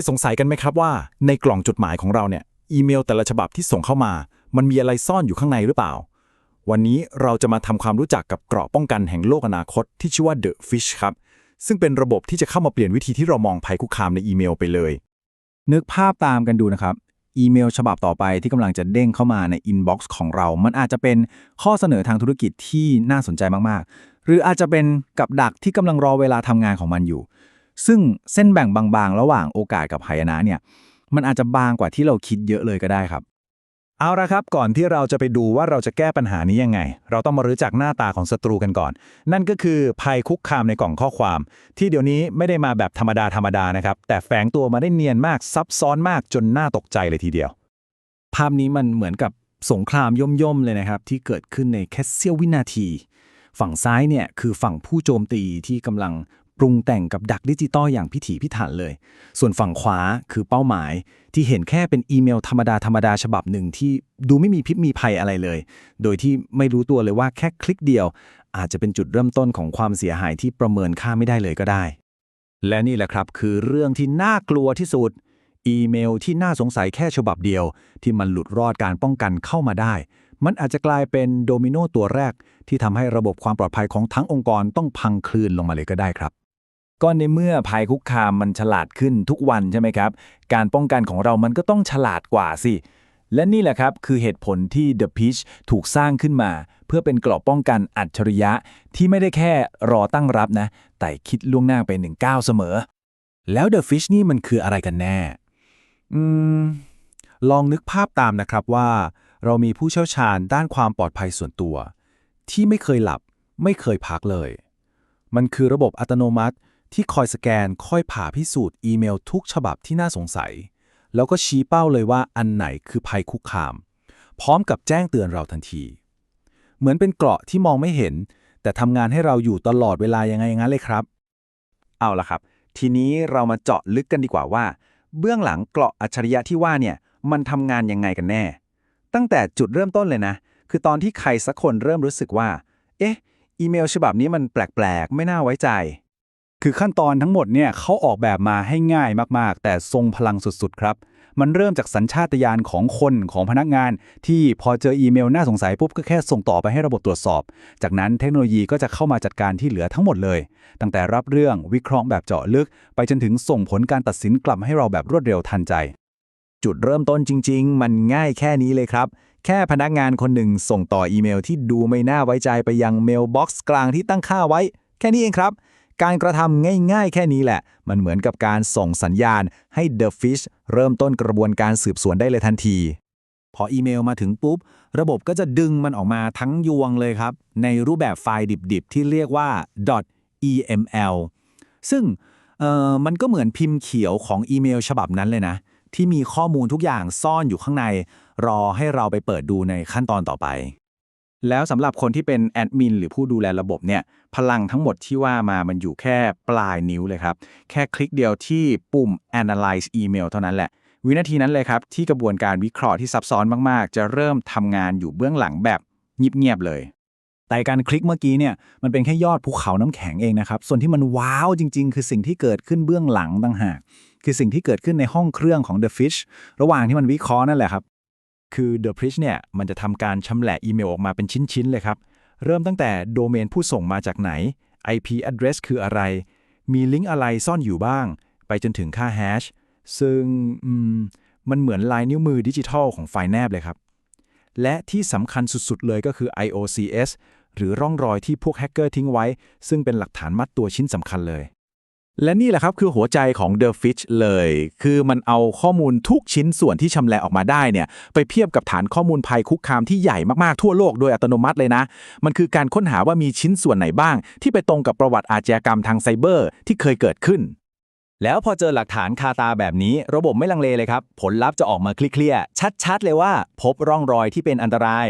ยสงสัยกันไหมครับว่า ในกล่องจดหมายของเราเนี่ยอีเมลแต่ละฉบับที่ส่งเข้ามา มันมีอะไรซ่อนอยู่ข้างในหรือเปล่า วันนี้เราจะมาทำความรู้จักกับเกราะป้องกันแห่งโลกอนาคต ที่ชื่อว่า The Fish ครับ ซึ่งเป็นระบบที่จะเข้ามาเปลี่ยนวิธีที่เรามองภัยคุกคามในอีเมลไปเลย นึกภาพตามกันดูนะครับ อีเมลฉบับต่อไปที่กำลังจะเด้งเข้ามาในอินบ็อกซ์ของเรา มันอาจจะเป็นข้อเสนอทางธุรกิจที่น่าสนใจมากๆ หรืออาจจะเป็นกับดักที่กำลังรอเวลาทำงานของมันอยู่ ซึ่งเส้นแบ่งบางๆ ระหว่างโอกาสกับหายนะเนี่ย มันอาจจะบางกว่าที่เราคิดเยอะเลยก็ได้ครับ เอาละครับ ก่อนที่เราจะไปดูว่าเราจะแก้ปัญหานี้ยังไง เราต้องมารู้จักหน้าตาของศัตรูกันก่อน นั่นก็คือภัยคุกคามในกล่องข้อความ ที่เดี๋ยวนี้ไม่ได้มาแบบธรรมดาธรรมดานะครับ แต่แฝงตัวมาได้เนียนมากซับซ้อนมากจนน่าตกใจเลยทีเดียว ภาพนี้มันเหมือนกับสงครามย่อมๆเลยนะครับ ที่เกิดขึ้นในแค่เสี้ยววินาที ฝั่งซ้ายเนี่ยคือฝั่งผู้โจมตีที่กำลัง ปรุงแต่งกับดักดิจิตอลอย่างพิถีพิถันเลย ส่วนฝั่งขวาคือเป้าหมาย ที่เห็นแค่เป็นอีเมลธรรมดาธรรมดาฉบับหนึ่งที่ดูไม่มีพิษมีภัยอะไรเลย โดยที่ไม่รู้ตัวเลยว่าแค่คลิกเดียว อาจจะเป็นจุดเริ่มต้นของความเสียหายที่ประเมินค่าไม่ได้เลยก็ได้ และนี่แหละครับคือเรื่องที่น่ากลัวที่สุด อีเมลที่น่าสงสัยแค่ฉบับเดียว ที่มันหลุดรอดการป้องกันเข้ามาได้มันอาจจะกลายเป็นโดมิโนตัวแรก ที่ทำให้ระบบความปลอดภัยของทั้งองค์กรต้องพังคลืนลงมาเลยก็ได้ครับ ก็ในเมื่อภัยคุกคามมันฉลาดขึ้นทุกวันใช่ไหมครับ การป้องกันของเรามันก็ต้องฉลาดกว่าสิ และนี่แหละครับคือเหตุผลที่ The Pitch ถูกสร้างขึ้นมา เพื่อเป็นเกราะป้องกันอัจฉริยะที่ไม่ได้แค่รอตั้งรับนะ แต่คิดล่วงหน้าไปหนึ่งก้าวเสมอ แล้ว The Fish นี่มันคืออะไรกันแน่ อืม ลองนึกภาพตามนะครับว่า เรามีผู้เชี่ยวชาญด้านความปลอดภัยส่วนตัว ที่ไม่เคยหลับ ไม่เคยพักเลย มันคือระบบอัตโนมัติ ที่คอยสแกนค่อยผ่าพิสูจน์อีเมลทุกฉบับที่น่าสงสัย แล้วก็ชี้เป้าเลยว่าอันไหนคือภัยคุกคาม พร้อมกับแจ้งเตือนเราทันที เหมือนเป็นเกราะที่มองไม่เห็น แต่ทำงานให้เราอยู่ตลอดเวลายังไงอย่างนั้นเลยครับ เอาละครับ ทีนี้เรามาเจาะลึกกันดีกว่าว่า เบื้องหลังเกราะอัจฉริยะที่ว่าเนี่ยมันทำงานยังไงกันแน่ ตั้งแต่จุดเริ่มต้นเลยนะ คือตอนที่ใครสักคนเริ่มรู้สึกว่า เอ๊ะ อีเมลฉบับนี้มันแปลกๆ ไม่น่าไว้ใจ คือขั้นตอนทั้งหมดเนี่ยเขาออกแบบมาให้ง่ายมาก ๆ แต่ทรงพลังสุด ๆ ครับ มันเริ่มจากสัญชาตญาณของคนของพนักงาน ที่พอเจออีเมลน่าสงสัยปุ๊บก็แค่ส่งต่อไปให้ระบบตรวจสอบ จากนั้นเทคโนโลยีก็จะเข้ามาจัดการที่เหลือทั้งหมดเลย ตั้งแต่รับเรื่องวิเคราะห์แบบเจาะลึก ไปจนถึงส่งผลการตัดสินกลับให้เราแบบรวดเร็วทันใจ จุดเริ่มต้นจริง ๆ มันง่ายแค่นี้เลยครับ แค่พนักงานคนหนึ่งส่งต่ออีเมลที่ดูไม่น่าไว้ใจไปยังเมลบ็อกซ์กลางที่ตั้งค่าไว้ แค่นี้เองครับ การกระทำง่ายๆ แค่นี้แหละ มันเหมือนกับการส่งสัญญาณให้ The Fish เริ่มต้นกระบวนการสืบสวนได้เลยทันที พออีเมลมาถึงปุ๊บ ระบบก็จะดึงมันออกมาทั้งยวงเลยครับ ในรูปแบบไฟล์ดิบๆ ที่เรียกว่า .eml ซึ่งเอ่อมันก็เหมือนพิมพ์เขียวของอีเมลฉบับนั้นเลยนะ ที่มีข้อมูลทุกอย่างซ่อนอยู่ข้างใน รอให้เราไปเปิดดูในขั้นตอนต่อไป แล้วสำหรับคนที่เป็นแอดมินหรือผู้ดูแลระบบเนี่ย พลังทั้งหมดที่ว่ามามันอยู่แค่ปลายนิ้วเลยครับ แค่คลิกเดียวที่ปุ่ม analyze email เท่านั้นแหละ วินาทีนั้นเลยครับ ที่กระบวนการวิเคราะห์ที่ซับซ้อนมากๆ จะเริ่มทำงานอยู่เบื้องหลังแบบเงียบๆเลยแต่การคลิกเมื่อกี้เนี่ยมันเป็นแค่ยอดภูเขาน้ำแข็งเองนะครับ ส่วนที่มันว้าวจริง ๆ คือสิ่งที่เกิดขึ้นเบื้องหลังต่างหาก คือสิ่งที่เกิดขึ้นในห้องเครื่องของ The Fish ระหว่างที่มันวิเคราะห์นั่นแหละครับ คือ The Bridge เนี่ยมันจะทำการชำแหละอีเมลออกมาเป็นชิ้น ๆ เลยครับ เริ่มตั้งแต่โดเมนผู้ส่งมาจากไหน IP address คืออะไร มีลิงก์อะไรซ่อนอยู่บ้าง ไปจนถึงค่าแฮชซึ่งมมันเหมือนลายนิ้วมือดิจิทัลของไฟล์แนบเลยครับ และที่สำคัญสุด ๆ เลยก็คือ IOCS หรือร่องรอยที่พวกแฮกเกอร์ทิ้งไว้ ซึ่งเป็นหลักฐานมัดตัวชิ้นสำคัญเลย และนี่แหละครับคือหัวใจของ The Fish เลย คือมันเอาข้อมูลทุกชิ้นส่วนที่ชำแหละออกมาได้เนี่ยไปเทียบกับฐานข้อมูลภัยคุกคามที่ใหญ่มากๆทั่วโลกโดยอัตโนมัติเลยนะ มันคือการค้นหาว่ามีชิ้นส่วนไหนบ้าง ที่ไปตรงกับประวัติอาชญากรรมทางไซเบอร์ที่เคยเกิดขึ้น แล้วพอเจอหลักฐานคาตาแบบนี้ ระบบไม่ลังเลเลยครับ ผลลัพธ์จะออกมาคลียร์ๆชัด ๆ เลยว่า พบร่องรอยที่เป็นอันตราย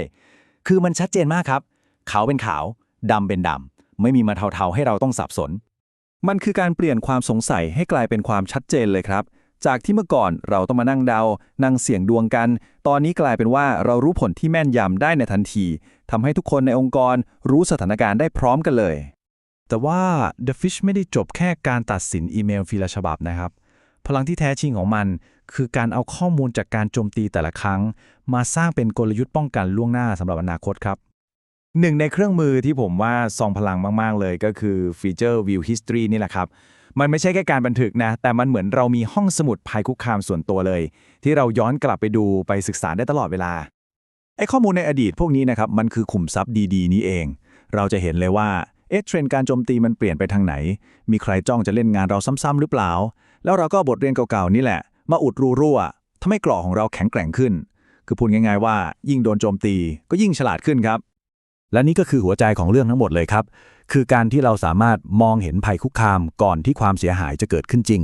คือมันชัดเจนมากครับ ขาวเป็นขาวดำเป็นดำไม่มีมาเทาๆให้เราต้องสับสน มันคือการเปลี่ยนความสงสัยให้กลายเป็นความชัดเจนเลยครับ จากที่เมื่อก่อนเราต้องมานั่งเดา นั่งเสี่ยงดวงกัน ตอนนี้กลายเป็นว่าเรารู้ผลที่แม่นยำได้ในทันที ทำให้ทุกคนในองค์กรรู้สถานการณ์ได้พร้อมกันเลย แต่ว่า The Fish ไม่ได้จบแค่การตัดสินอีเมลฟีละฉบับนะครับ พลังที่แท้จริงของมัน คือการเอาข้อมูลจากการโจมตีแต่ละครั้ง มาสร้างเป็นกลยุทธ์ป้องกันล่วงหน้าสำหรับอนาคตครับ หนึ่งในเครื่องมือที่ผมว่าทรงพลังมาก ๆ เลยก็คือฟีเจอร์ View History นี่แหละครับ มันไม่ใช่แค่การบันทึกนะ แต่มันเหมือนเรามีห้องสมุดภัยคุกคามส่วนตัวเลย ที่เราย้อนกลับไปดูไปศึกษาได้ตลอดเวลา ไอ้ข้อมูลในอดีตพวกนี้นะครับ มันคือขุมทรัพย์ดี ๆ นี้เอง เราจะเห็นเลยว่า เอ๊ะเทรนด์การโจมตีมันเปลี่ยนไปทางไหน มีใครจ้องจะเล่นงานเราซ้ำๆหรือเปล่า แล้วเราก็บทเรียนเก่าๆนี่แหละ มาอุดรูรั่วทำให้กราะของเราแข็งแกร่งขึ้น คือพูดง่าย ๆ ว่า ยิ่งโดนโจมตีก็ยิ่งฉลาดขึ้นครับ และนี่ก็คือหัวใจของเรื่องทั้งหมดเลยครับ คือการที่เราสามารถมองเห็นภัยคุกคามก่อนที่ความเสียหายจะเกิดขึ้นจริง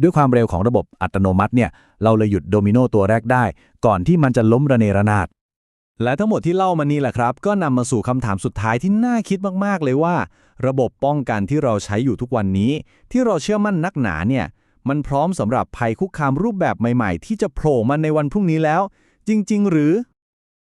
ด้วยความเร็วของระบบอัตโนมัติเนี่ย เราเลยหยุดโดมิโนตัวแรกได้ ก่อนที่มันจะล้มระเนระนาด และทั้งหมดที่เล่ามานี่แหละครับ ก็นำมาสู่คำถามสุดท้ายที่น่าคิดมากๆ เลยว่า ระบบป้องกันที่เราใช้อยู่ทุกวันนี้ ที่เราเชื่อมั่นนักหนาเนี่ย มันพร้อมสำหรับภัยคุกคามรูปแบบใหม่ ๆ ที่จะโผล่มาในวันพรุ่งนี้แล้ว จริง ๆ หรือ